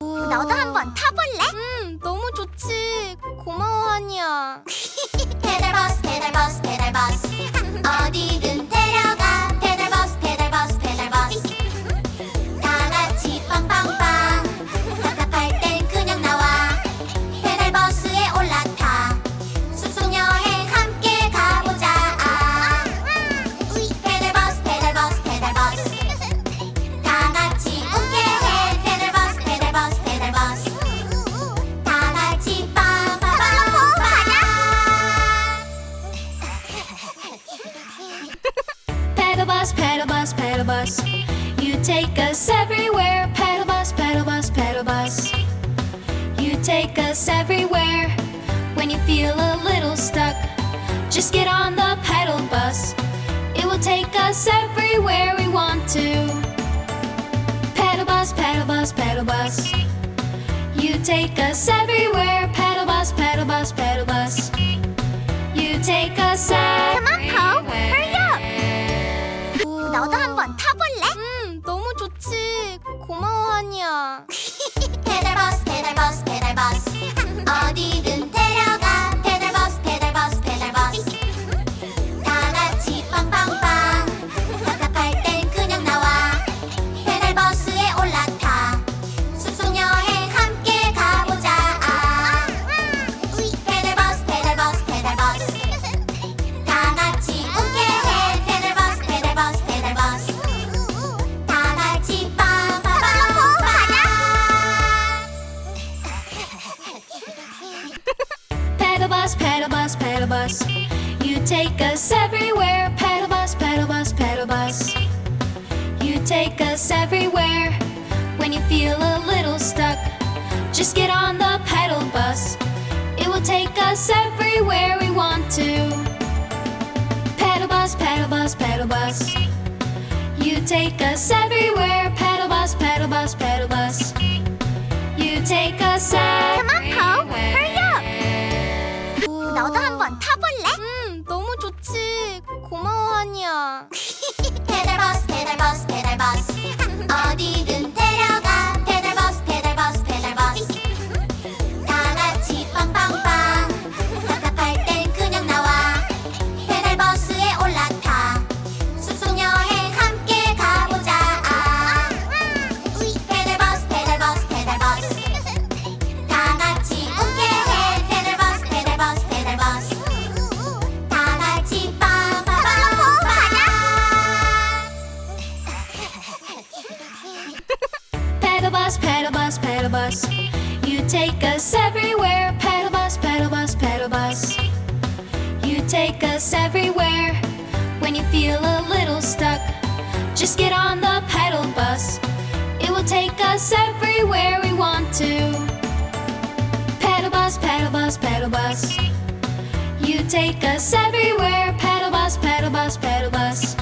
너도 한번 타볼래? 음, 너무 좋지. 고마워, 한이야. 페달버스 페달버스 페달버스 어디든 bus, pedal bus, pedal bus. You take us everywhere. Pedal bus, pedal bus, pedal bus. You take us everywhere. When you feel a little stuck, just get on the pedal bus. It will take us everywhere we want to. Pedal bus, pedal bus, pedal bus. You take us everywhere. Pedal bus, pedal bus, pedal bus. You take us Come take us everywhere. Pedal bus, pedal bus, pedal bus. You take us everywhere. When you feel a little stuck, just get on the pedal bus. It will take us everywhere we want to. Pedal bus, pedal bus, pedal bus. You take us everywhere. Bus, pedal bus, pedal bus. You take us everywhere. Pedal bus, pedal bus, pedal bus. You take us everywhere. When you feel a little stuck, just get on the pedal bus. It will take us everywhere we want to. Pedal bus, pedal bus, pedal bus. You take us everywhere. Pedal bus, pedal bus, pedal bus.